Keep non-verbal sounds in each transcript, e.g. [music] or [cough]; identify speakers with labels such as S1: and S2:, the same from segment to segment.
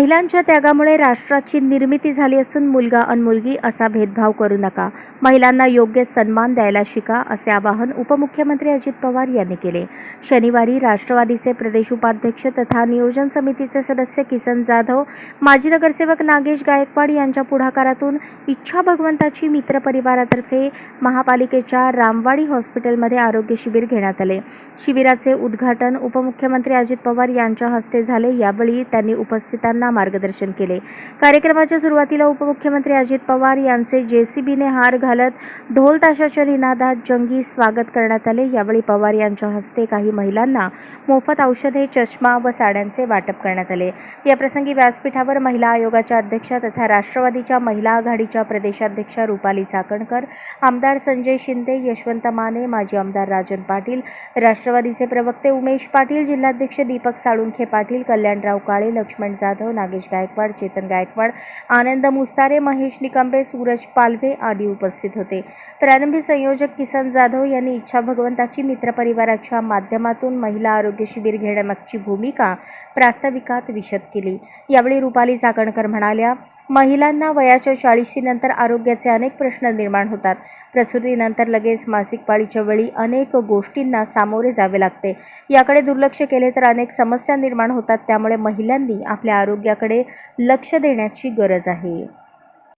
S1: महिलांच्या त्यागामुळे राष्ट्राची निर्मिती झाली असून मुलगा अन मुलगी असा भेदभाव करू नका. महिलांना योग्य सन्मान द्यायला शिका असे आवाहन उपमुख्यमंत्री अजित पवार यांनी केले. शनिवारी राष्ट्रवादीचे प्रदेश उपाध्यक्ष तथा नियोजन समितीचे सदस्य किसन जाधव माजी नगरसेवक नागेश गायकवाड यांच्या पुढाकारातून इच्छा भगवंताची मित्र परिवारातर्फे महापालिकेच्या रामवाडी हॉस्पिटलमध्ये आरोग्य शिबिर घेण्यात आले. शिबिराचे उद्घाटन उपमुख्यमंत्री अजित पवार यांच्या हस्ते झाले. यावेळी त्यांनी उपस्थितांना मार्गदर्शन केले. कार्यक्रमाच्या सुरुवातीला उपमुख्यमंत्री अजित पवार यांचे जेसीबीने हार घालत ढोल ताशाच्या निनादात जंगी स्वागत करण्यात आले. यावेळी पवार यांच्या हस्ते काही महिलांना मोफत औषधे चष्मा व साड्यांचे वाटप करण्यात आले. याप्रसंगी व्यासपीठावर महिला आयोगाच्या अध्यक्षा तथा राष्ट्रवादीच्या महिला आघाडीच्या प्रदेशाध्यक्षा रुपाली चाकणकर आमदार संजय शिंदे यशवंत माने माजी आमदार राजन पाटील राष्ट्रवादीचे प्रवक्ते उमेश पाटील जिल्हाध्यक्ष दीपक साळुंखे पाटील कल्याणराव काळे लक्ष्मण जाधव नागेश गायकवाड चेतन गायकवाड आनंद मुस्तारे महेश निकंबे सूरज पालवे आदी उपस्थित होते. प्रारंभी संयोजक किसन जाधव यांनी इच्छा भगवंताची मित्र परिवाराच्या माध्यमातून महिला आरोग्य शिबिर घेण्यामागची भूमिका प्रास्ताविकात विशद केली. यावेळी रुपाली चाकणकर म्हणाल्या महिलांना वयाच्या चाळीशीनंतर आरोग्याचे अनेक प्रश्न निर्माण होतात. प्रसूतीनंतर लगेच मासिक पाळीच्या वेळी अनेक गोष्टींना सामोरे जावे लागते. याकडे दुर्लक्ष केले तर अनेक समस्या निर्माण होतात. त्यामुळे महिलांनी आपल्या आरोग्याकडे लक्ष देण्याची गरज आहे.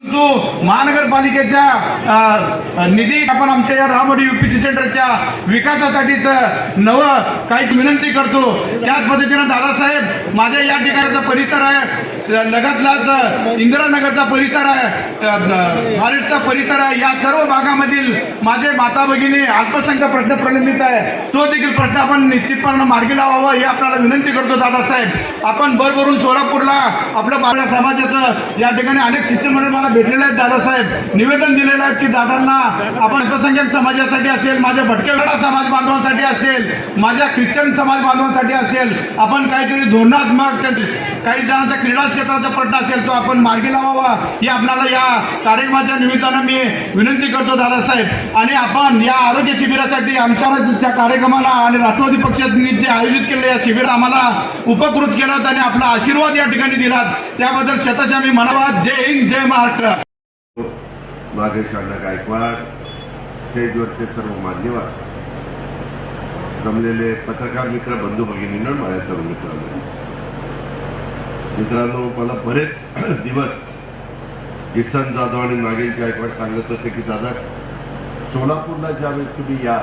S2: महानगरपालिकेच्या निधी आपण आमच्या या रामोडी युपीसी सेंटरच्या विकासासाठीच नवं काही विनंती करतो. त्याच पद्धतीनं दादासाहेब माझ्या या ठिकाणाचा परिसर आहे. लगतलाच इंदिरानगरचा परिसर आहे अ, परिसर आहे. या सर्व भागामधील माझे माता भगिनी अल्पसंख्य प्रश्न प्रलंबित आहे. तो देखील प्रश्न आपण निश्चितपणे मार्गी लावावा हे आपल्याला विनंती करतो दादासाहेब. आपण भरभरून सोलापूरला आपल्या बाबा समाजाचं या ठिकाणी अनेक शिष्टमंडळ मला भेटलेले आहेत दादासाहेब. निवेदन दिलेलं आहे की दादांना आपण अल्पसंख्याक समाजासाठी असेल माझ्या भटकेवाडा समाज बांधवांसाठी असेल माझ्या ख्रिश्चन समाज बांधवांसाठी असेल आपण काहीतरी धोरणात्मक त्या- काही जणांचा क्रीडा क्षेत्राचा प्रश्न असेल तो आपण मार्गी लावावा. हे आपल्याला या कार्यक्रमाच्या निमित्तानं मी विनंती करतो दादासाहेब. आणि आपण या आरोग्य शिबिरासाठी आमच्या कार्यक्रमाला आणि राष्ट्रवादी पक्षाने जे आयोजित केले या शिबिर आम्हाला उपकृत केलात आणि आपला आशीर्वाद या ठिकाणी दिलात. त्याबद्दल शतशा मी म्हणावा. जय हिंद जय महाराष्ट्र.
S3: नागेश अण्णा गायकवाड स्टेजवरचे सर्व मान्यवर जमलेले पत्रकार मित्र बंधू भगिनींना माझ्या तरुण मित्रांना. मित्रांनो मला बरेच [clears throat] दिवस किसन जाधव आणि नागेश गायकवाड सांगत होते की दादा सोलापूरला ज्यावेळेस तुम्ही या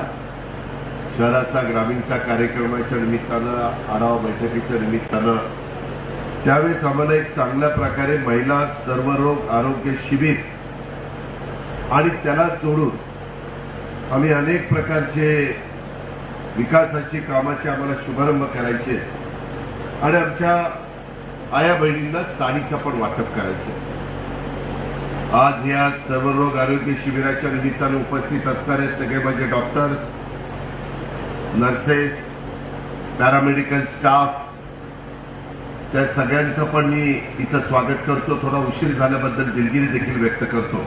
S3: शहराचा ग्रामीणचा कार्यक्रमाच्या निमित्तानं आढावा बैठकीच्या निमित्तानं त्यावेळेस आम्हाला एक चांगल्या प्रकारे महिला सर्वरोग आरोग्य शिबिर आणि त्याला जोडून आम्ही अनेक प्रकारचे विकासाची कामाचे आम्हाला शुभारंभ करायचे. आणि आमच्या आया बहिणींना साडीचं पण वाटप करायचं आज या सर्वरोग आरोग्य शिबिराच्या निमित्तानं उपस्थित असणारे सगळे माझे डॉक्टर नर्सेस पॅरामेडिकल स्टाफ त्या सगळ्यांचं पण मी इथं स्वागत करतो. थोडा उशीर झाल्याबद्दल दिलगिरी देखील व्यक्त करतो.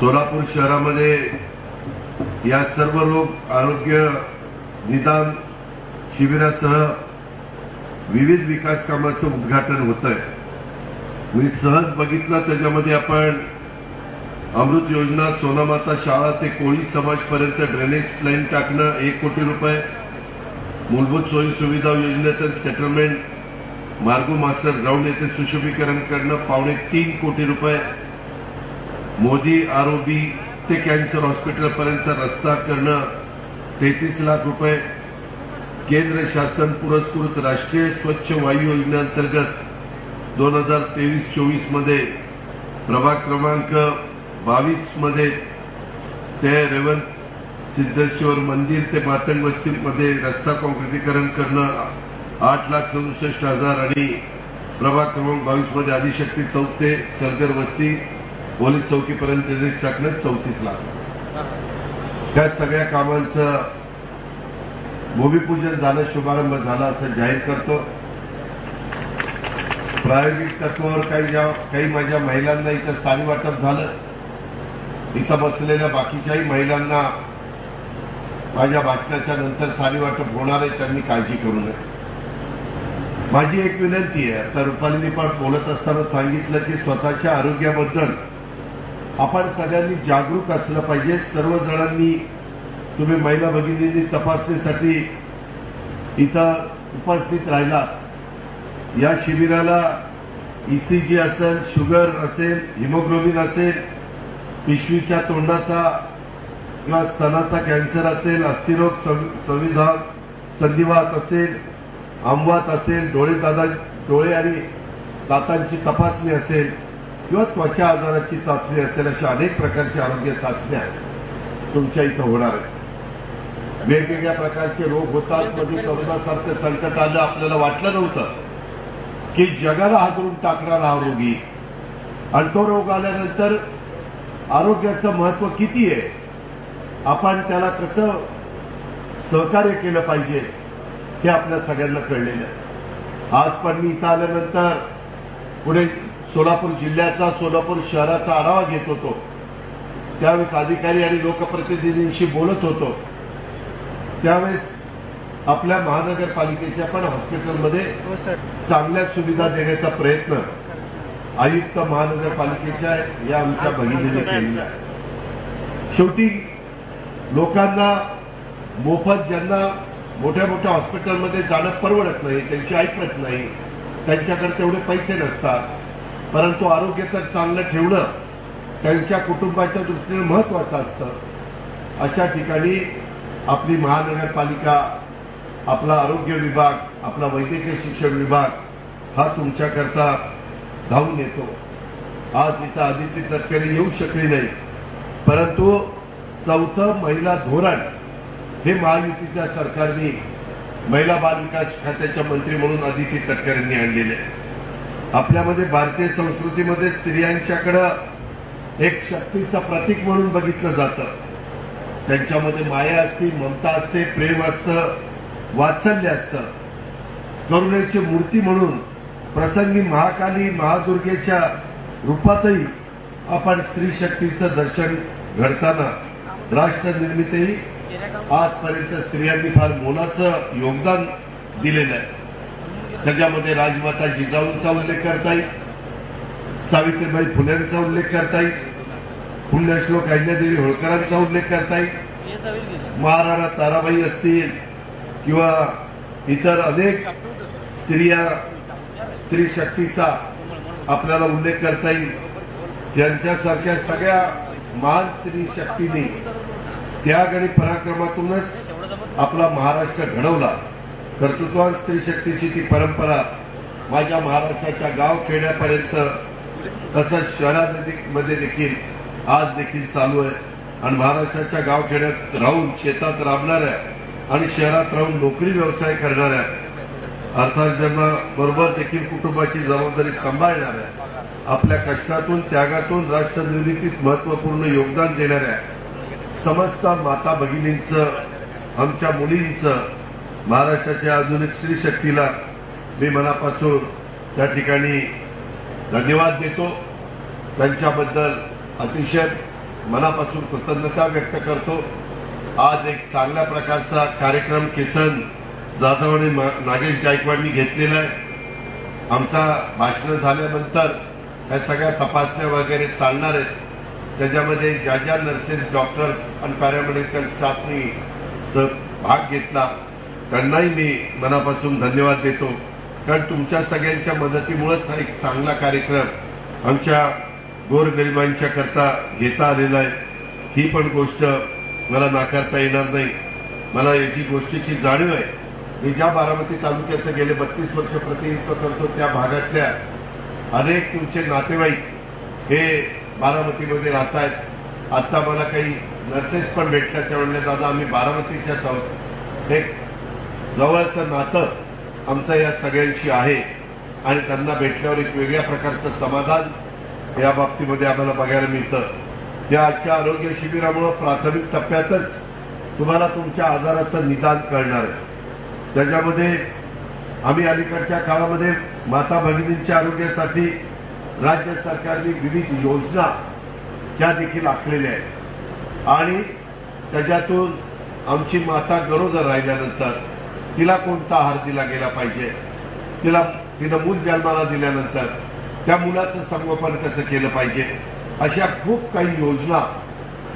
S3: सोलापूर शहरामध्ये या सर्व रोग आरोग्य निदान शिबिरासह विविध विकास कामाचं उद्घाटन होत आहे मी सहज बघितलं त्याच्यामध्ये आपण अमृत योजना सोनामाता शाळा ते कोळी समाजपर्यंत ड्रेनेज लाईन टाकणं एक कोटी रुपये. मूलभूत सोयी सुविधा योजनेतून सेटलमेंट मार्गो मास्टर ग्राउंड येथे सुशोभीकरण करणं पावणे तीन कोटी रुपये. मोदी आरोबी ते कॅन्सर हॉस्पिटलपर्यंतचा रस्ता करणं तेहतीस लाख रुपये. केंद्र शासन पुरस्कृत राष्ट्रीय स्वच्छ वायू योजनेअंतर्गत दोन हजार तेवीस चोवीसमध्ये प्रभाग क्रमांक बावीसमध्ये ते रेवंत सिद्धेश्वर मंदिर ते मातंग वस्तीमध्ये रस्ता काँक्रिटीकरण करणं आठ लाख सदुसष्ट हजार आणि प्रभाग क्रमांक बावीसमध्ये आदिशक्ती चौक ते सरगर वस्ती पोलीस चौकीपर्यंत टाकणं चौतीस लाख. त्या सगळ्या कामांचं भूमिपूजन झालं शुभारंभ झाला असं जाहीर करतो. प्रायोगिक तत्वावर काही ज्या काही माझ्या महिलांना इथं साडी वाटप झालं. इथं बसलेल्या बाकीच्याही महिलांना माझ्या भाषणाच्या नंतर साडी वाटप होणार आहे त्यांनी काळजी करू नये. माझी एक विनंती आहे आता रुपालींनी पण बोलत असताना सांगितलं की स्वतःच्या आरोग्याबद्दल आपण सगळ्यांनी जागरूक असलं पाहिजे. सर्व जणांनी तुम्ही महिला भगिनींनी तपासणीसाठी इथं उपस्थित राहिलात. या शिबिराला ईसीजी असेल शुगर असेल हिमोग्लोबिन असेल पिशवीच्या तोंडाचा किंवा स्तनाचा कॅन्सर असेल अस्थिरोग संविधान संधिवात असेल आंबवात असेल डोळे दादा डोळे आणि दातांची तपासणी असेल किंवा त्वचा आजाराची चाचणी असेल अशा अनेक प्रकारच्या आरोग्य चाचण्या तुमच्या इथं होणार आहेत. वेगवेगळ्या प्रकारचे रोग होतात मध्ये करोनासारखं संकट आलं आपल्याला वाटलं नव्हतं की जगाला हादरून टाकणारा हा रोगी. आणि तो रोग आल्यानंतर आरोग्याचं महत्त्व किती आहे? आपण त्याला कसं सहकार्य केलं पाहिजे हे आपल्या सगळ्यांना कळलेलं आहे. आज पण मी इथं आल्यानंतर पुढे सोलापूर जिल्ह्याचा सोलापूर शहराचा आढावा घेत होतो. त्यावेळेस अधिकारी आणि लोकप्रतिनिधींशी बोलत होतो. त्यावेळेस आपल्या महानगरपालिकेच्या पण हॉस्पिटलमध्ये चांगल्या सुविधा देण्याचा प्रयत्न आयुक्त महानगरपालिकेच्या या आमच्या भगिनीने केलेला आहे. शेवटी लोकांना मोफत ज्यांना मोठ्या मोठ्या हॉस्पिटलमध्ये जाणं परवडत नाही त्यांची ऐकत नाही त्यांच्याकडे तेवढे पैसे नसतात परंतु आरोग्य तर चांगलं ठेवणं त्यांच्या कुटुंबाच्या दृष्टीने महत्वाचं असतं. अशा ठिकाणी आपली महानगरपालिका आपला आरोग्य विभाग आपला वैद्यकीय शिक्षण विभाग हा तुमच्याकरता धावून येतो. आज इथं आदित्य तटकरे येऊ शकली नाही. परंतु चौथं महिला धोरण हे महायुतीच्या सरकारने महिला बाल विकास खात्याच्या मंत्री म्हणून आदिती तटकरेंनी आणलेले. आहे. आपल्यामध्ये भारतीय संस्कृतीमध्ये स्त्रियांच्याकडं एक शक्तीचं प्रतीक म्हणून बघितलं जातं. त्यांच्यामध्ये माया असते ममता असते प्रेम असतं वात्सल्य असतं. करुणेची मूर्ती म्हणून प्रसंगी महाकाली महादुर्गेच्या रूपातही आपण स्त्री शक्तीचं दर्शन घडताना राष्ट्रनिर्मितही आजपर्यंत स्त्रियांनी फार मोलाचं योगदान दिलेलं आहे. त्याच्यामध्ये राजमाता जिजाऊंचा उल्लेख करता येईल सावित्रीबाई फुलेंचा उल्लेख करता येईल पुण्यश्लोक अहिल्यादेवी होळकरांचा उल्लेख करता येईल महाराणा ताराबाई असतील किंवा इतर अनेक स्त्रिया स्त्री शक्तीचा आपल्याला उल्लेख करता येईल त्यांच्यासारख्या सगळ्या महान स्त्री शक्तीने त्याग आणि पराक्रमातूनच आपला महाराष्ट्र घडवला. कर्तृत्वान स्त्री शक्तीची ती परंपरा माझ्या महाराष्ट्राच्या गाव खेड्यापर्यंत तसंच शहरामध्ये देखील आज देखील चालू आहे. आणि महाराष्ट्राच्या गावखेड्यात राहून शेतात राबणाऱ्या आणि शहरात राहून नोकरी व्यवसाय करणाऱ्या अर्थार्जना बरोबर देखील कुटुंबाची जबाबदारी सांभाळणाऱ्या आपल्या कष्टातून त्यागातून राष्ट्र निर्मितीत महत्त्वपूर्ण योगदान देणाऱ्या समस्त माता भगिनींचं आमच्या मुलींचं महाराष्ट्राच्या आधुनिक स्त्रीशक्तीला मी मनापासून त्या ठिकाणी धन्यवाद देतो. त्यांच्याबद्दल अतिशय मनापासून कृतज्ञता व्यक्त करतो. आज एक चांगल्या प्रकारचा कार्यक्रम किसन जाधव आणि नागेश गायकवाडनी घेतलेला आहे. आमचा भाषण झाल्यानंतर ह्या सगळ्या तपासण्या वगैरे चालणार आहेत. त्याच्यामध्ये ज्या ज्या नर्सेस डॉक्टर्स आणि पॅरामेडिकल स्टाफनी भाग घेतला त्यांनाही मी मनापासून धन्यवाद देतो. कारण तुमच्या सगळ्यांच्या मदतीमुळेच हा एक चांगला कार्यक्रम आमच्या गोरगरिबांच्या करता घेता आलेला आहे. ही पण गोष्ट मला नाकारता येणार नाही. मला याची गोष्टीची जाणीव आहे. मी ज्या बारामती तालुक्याचं गेले बत्तीस वर्ष प्रतिनिधित्व करतो त्या भागातल्या अनेक तुमचे नातेवाईक हे बारामतीमध्ये राहत आहेत आता मला काही नर्सेस पण भेटल्या त्या म्हणल्या दादा आम्ही बारामतीच्याच आहोत. एक जवळचं नातं आमचं या सगळ्यांशी आहे. आणि त्यांना भेटल्यावर एक वेगळ्या प्रकारचं समाधान या बाबतीमध्ये आम्हाला बघायला मिळतं. या आजच्या आरोग्य शिबिरामुळं प्राथमिक टप्प्यातच तुम्हाला तुमच्या आजाराचं निदान कळणार आहे. त्याच्यामध्ये आम्ही अलीकडच्या काळामध्ये माता भगिनींच्या आरोग्यासाठी राज्य सरकारने विविध योजना त्या देखील आखलेल्या आहेत. आणि त्याच्यातून आमची माता गरोदर राहिल्यानंतर तिला कोणता आहार दिला गेला पाहिजे? तिला तिनं मूल जन्माला दिल्यानंतर त्या मुलाचं संगोपन कसं केलं पाहिजे? अशा खूप काही योजना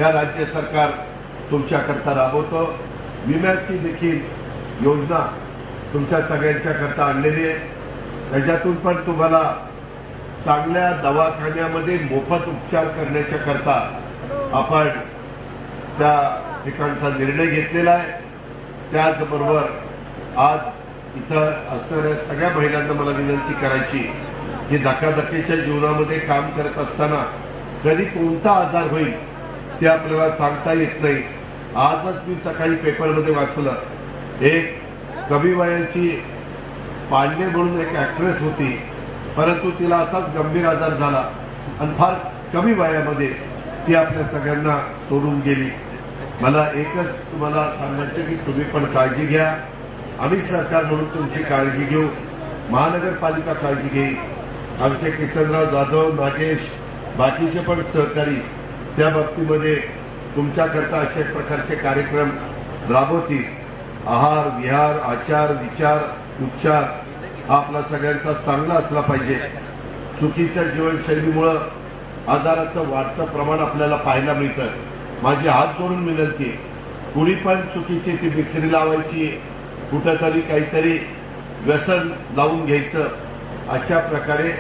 S3: या राज्य सरकार तुमच्याकरता राबवतं. विम्याची देखील योजना तुमच्या सगळ्यांच्या करता आणलेली आहे. त्याच्यातून पण तुम्हाला चांगल्या दवाखान्यामध्ये मोफत उपचार करण्याच्या करता आपण त्या ठिकाणचा निर्णय घेतलेला आहे. त्याचबरोबर आज इथं असणाऱ्या सगळ्या महिलांना मला विनंती करायची की धकाधकीच्या जीवनामध्ये काम करत असताना कधी कोणता आजार होईल ते आपल्याला सांगता येत नाही. आजच मी सकाळी पेपरमध्ये वाचलं. एक कमी वयाची पांडे म्हणून एक ऍक्ट्रेस होती. परंतु तिला असाच गंभीर आजार झाला. आणि फार कमी वयामध्ये ती आपल्या सगळ्यांना सोडून गेली. मला एकच तुम्हाला सांगायचं की तुम्ही पण काळजी घ्या. आम्ही सरकार म्हणून तुमची काळजी घेऊ. महानगरपालिका काळजी घेईल. आमचे किसनराव जाधव नागेश बाकीचे पण सहकारी त्या बाबतीमध्ये तुमच्याकरता अशा प्रकारचे कार्यक्रम राबवतील. आहार विहार आचार विचार उच्चार हा आपला सगळ्यांचा चांगला असला पाहिजे. चुकीच्या जीवनशैलीमुळं आजाराचं वाढतं प्रमाण आपल्याला पाहायला मिळतं. माझी हात जोडून विनंती कुणी पण चुकीची ती मिसरी लावायची कुठंतरी काहीतरी व्यसन लावून घ्यायचं. अशा प्रकारे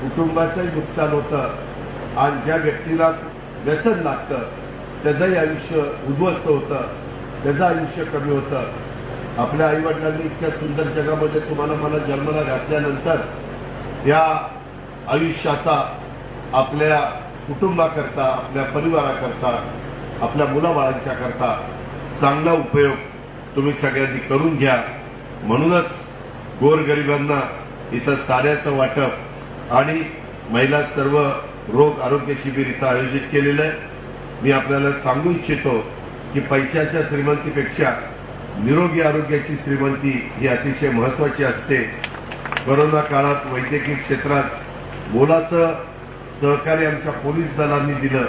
S3: कुटुंबाचंही नुकसान होतं आणि ज्या व्यक्तीला व्यसन लागतं त्याचंही आयुष्य उद्ध्वस्त होतं त्याचं आयुष्य कमी होतं. आपल्या आईवडिलांनी इतक्या सुंदर जगामध्ये तुम्हाला मला जन्माला घातल्यानंतर या आयुष्याचा आपल्या कुटुंबाकरता आपल्या परिवाराकरता आपल्या मुलाबाळांच्याकरता चांगला उपयोग तुम्ही सगळ्यांनी करून घ्या. म्हणूनच गोरगरिबांना इथं साड्याचं वाटप आणि महिला सर्व रोग आरोग्य शिबिर इथं आयोजित केलेलं आहे. मी आपल्याला सांगू इच्छितो की पैशाच्या श्रीमंतीपेक्षा निरोगी आरोग्याची श्रीमंती ही अतिशय महत्वाची असते. कोरोना काळात वैद्यकीय क्षेत्रात मोलाचं सहकार्य आमच्या पोलीस दलांनी दिलं.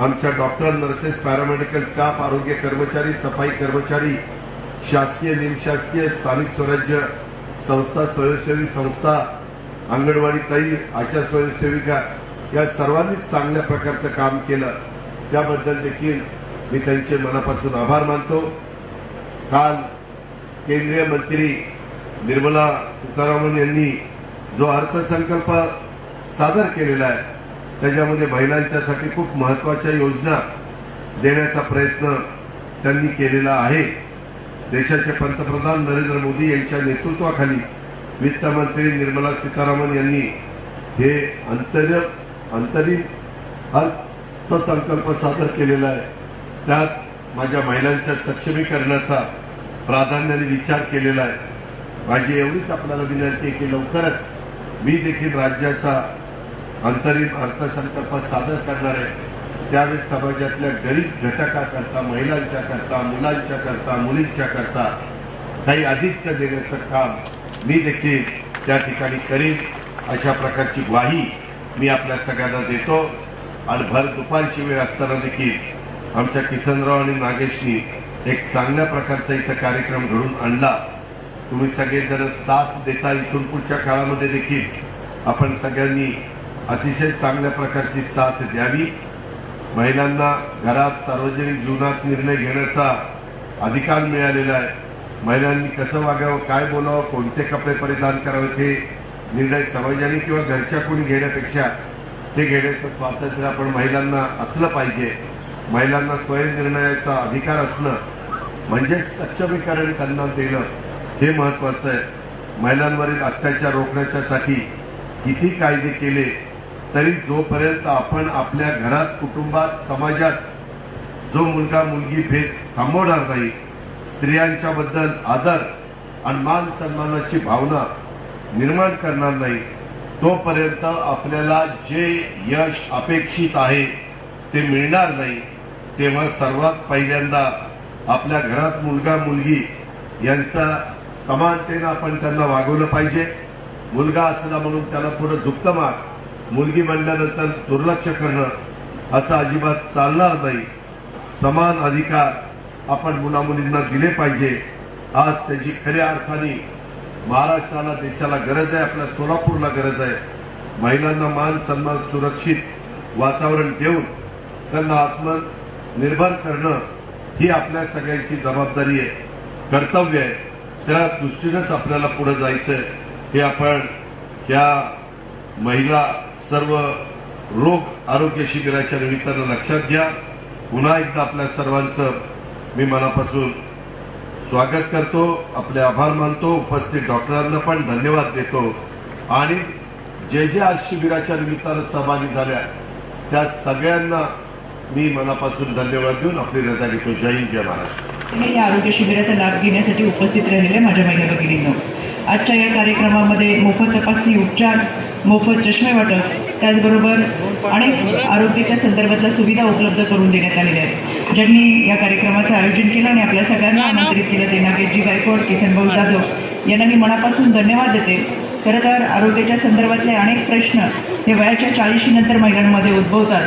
S3: आमच्या डॉक्टर नर्सेस पॅरामेडिकल स्टाफ आरोग्य कर्मचारी सफाई कर्मचारी शासकीय निमशासकीय स्थानिक स्वराज्य संस्था स्वयंसेवी संस्था अंगणवाडी ताई आशा स्वयंसेविका या सर्वांनीच चांगल्या प्रकारचं काम केलं. त्याबद्दल देखील मी त्यांचे मनापासून आभार मानतो. काल केंद्रीय मंत्री निर्मला सीतारामन यांनी जो अर्थसंकल्प सादर केलेला आहे त्याच्यामध्ये महिलांच्यासाठी खूप महत्त्वाच्या योजना देण्याचा प्रयत्न त्यांनी केलेला आहे. देशाचे पंतप्रधान नरेंद्र मोदी यांच्या नेतृत्वाखाली वित्तमंत्री निर्मला सीतारामन यांनी हे अंतर अंतरिम अर्थसंकल्प सादर केलेला आहे. त्यात माझ्या महिलांच्या सक्षमीकरणाचा प्राधान्याने विचार केलेला आहे. माझी एवढीच आपल्याला विनंती आहे की लवकरच मी देखील राज्याचा अंतरिम अर्थसंकल्प सादर करणार आहे. त्यावेळेस समाजातल्या गरीब घटकाकरता महिलांच्या करता मुलांच्या करता मुलींच्या करता काही अधिकचं देण्याचं काम मी देखील त्या ठिकाणी करीन. अशा प्रकारची ग्वाही मी आपल्या सगळ्यांना देतो. आणि भर दुपारची वेळ असताना देखील आमच्या किसनराव आणि नागेशनी एक चांगल्या प्रकारचा इथं कार्यक्रम घडून आणला. तुम्ही सगळेजण साथ देता इथून पुढच्या काळामध्ये देखील आपण सगळ्यांनी अतिशय चांगल्या प्रकारची साथ द्यावी. महिलांना घरात सार्वजनिक जीवनात निर्णय घेण्याचा अधिकार मिळालेला आहे. महिलांनी कसं वागावं काय बोलावं कोणते कपडे परिधान करावेत हे निर्णय समाजाने किंवा घरच्या कोणी घेण्यापेक्षा ते घेण्याचं स्वातंत्र्य आपण महिलांना असलं पाहिजे. महिलांना स्वयंनिर्णयाचा अधिकार असणं म्हणजे सक्षमीकरण त्यांना देणं हे महत्वाचं आहे. महिलांवरील अत्याचार रोखण्याच्यासाठी किती कायदे केले तरी जोपर्यंत आपण आपल्या घरात कुटुंबात समाजात जो मुलगा मुलगी भेद थांबवणार नाही स्त्रियांच्या बद्दल आदर आणि मान सन्मानाची भावना निर्माण करणार नाही तोपर्यंत आपल्याला जे यश अपेक्षित आहे ते मिळणार नाही. तेव्हा सर्वात पहिल्यांदा आपल्या घरात मुलगा मुलगी यांचा समानतेनं आपण त्यांना वागवलं पाहिजे. मुलगा असला म्हणून त्याला थोडं झुकतं मार मुलगी बनल्यानंतर दुर्लक्ष करणं असं अजिबात चालणार नाही. समान अधिकार आपण मुलामुलींना दिले पाहिजे. आज त्याची खऱ्या अर्थाने महाराष्ट्राला देशाला गरज आहे आपल्या सोलापूरला गरज आहे. महिलांना मान सन्मान सुरक्षित वातावरण देऊन त्यांना आत्मनिर्भर करणं ही आपल्या सगळ्यांची जबाबदारी आहे कर्तव्य आहे. त्या दृष्टीनंच आपल्याला पुढे जायचं हे आपण या महिला सर्व रोग आरोग्य शिबिराच्या निमित्तानं लक्षात घ्या. पुन्हा एकदा आपल्या सर्वांचं मी मनापासून स्वागत करतो. आपले आभार मानतो. उपस्थित डॉक्टरांना पण धन्यवाद देतो. आणि जे जे आज शिबिराच्या निमित्तानं सहभागी झाल्या त्या सगळ्यांना मी मनापासून धन्यवाद देऊन आपली रजा घेतो. जय हिंद जय महाराष्ट्र.
S4: मी या आरोग्य शिबिराचा लाभ घेण्यासाठी उपस्थित राहिलेल्या माझ्या महिला भगिनींना आजच्या या कार्यक्रमामध्ये मोफत तपासणी उपचार मोफत चष्मे वाटप त्याचबरोबर अनेक आरोग्याच्या संदर्भातल्या सुविधा उपलब्ध करून देण्यात आलेल्या आहेत. ज्यांनी या कार्यक्रमाचं आयोजन केलं आणि आपल्या सगळ्यांना आमंत्रित केलं ते नागेशजी गायकवाड किसनभाऊ जाधव. यांना मी मनापासून धन्यवाद देते. खरं तर आरोग्याच्या संदर्भातले अनेक प्रश्न हे वयाच्या चाळीशीनंतर महिलांमध्ये उद्भवतात.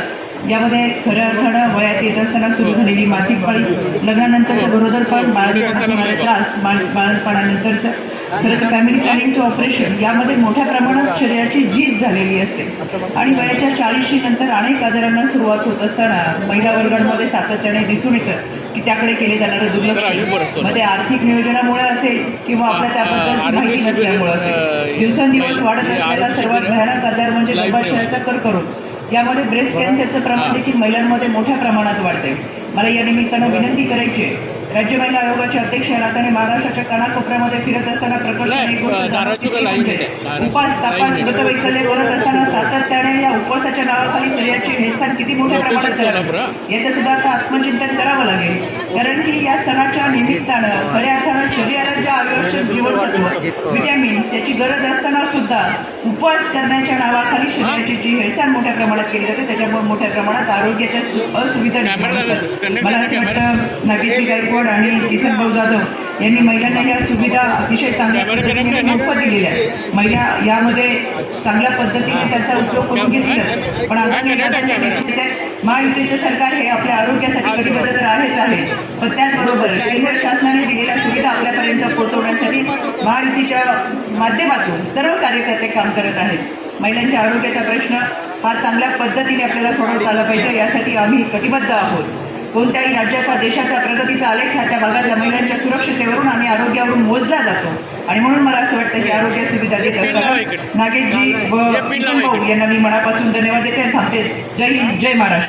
S4: यामध्ये खऱ्या अर्थानं वयात येत असताना सुरू झालेली मासिक पाळी लग्नानंतर गरोदरपण बाळंतपणात होणारे त्रास बाळ बाळपणानंतरचं खरं तर फॅमिली प्लॅनिंगचं ऑपरेशन यामध्ये मोठ्या प्रमाणात शरीराची झीज झालेली असते. आणि वयाच्या चाळीशी नंतर अनेक आजारांना सुरुवात होत असताना महिला वर्गांमध्ये सातत्याने दिसून येतं की त्याकडे केले जाणारं दुर्लक्ष. मध्ये आर्थिक नियोजनामुळे असेल किंवा आपल्या त्याबद्दल माहिती नसल्यामुळे असेल. दिवसेंदिवस वाढत असलेला सर्वात भयानक आजार म्हणजे गर्भाशयाचा कर्करोग. यामध्ये ब्रेस्ट कॅन्सरचं प्रमाण देखील महिलांमध्ये मोठ्या प्रमाणात वाढते मला या निमित्तानं विनंती करायची आहे राज्य महिला आयोगाचे अध्यक्ष नात्याने महाराष्ट्राच्या कानाकोपऱ्यामध्ये फिरत असताना प्रकर्षाने उपास तापास करत असताना सातत्याने या उपवासाच्या नावाखाली शरीराची हेळसांड किती मोठ्या प्रमाणात झालं. याचं सुद्धा आता आत्मचिंतन करावं लागेल. कारण की या सणाच्या निमित्तानं खऱ्या अर्थानं शरीराला जे आवश्यक जीवनसत्व विटॅमिन त्याची गरज असताना सुद्धा उपवास करण्याच्या नावाखाली शरीराची जी हेळसांड मोठ्या प्रमाणात केली जाते त्याच्यामुळे मोठ्या प्रमाणात आरोग्याच्या असुविधा मला असं. वाटतं नागेशजी गायकवाड आणि किसन भाऊ जाधव यांनी महिलांना या सुविधा अतिशय चांगल्या पद्धतीने? मोफत दिलेल्या आहेत. महिला यामध्ये चांगल्या पद्धतीने त्याचा उपयोग करून घेतील पण. काळात महायुतीचं सरकार हे आपल्या आरोग्यासाठी कटिबद्ध तर आहेच आहे. पण त्याचबरोबर केंद्र शासनाने दिलेल्या सुविधा आपल्यापर्यंत पोहोचवण्यासाठी महायुतीच्या माध्यमातून सर्व कार्यकर्ते काम करत आहेत. महिलांच्या आरोग्याचा प्रश्न हा चांगल्या पद्धतीने आपल्याला सोडवता आला पाहिजे. यासाठी आम्ही कटिबद्ध आहोत. कोणत्याही राज्याचा देशाचा प्रगतीचा आलेख हा त्या भागातल्या महिलांच्या सुरक्षितेवरून आणि आरोग्यावरून मोजला जातो आणि म्हणून मला असं वाटतं की आरोग्य सुविधा देत असताना. नागेशजी व. यांना मी मनापासून धन्यवाद देते आणि थांबते जय हिंद जय महाराष्ट्र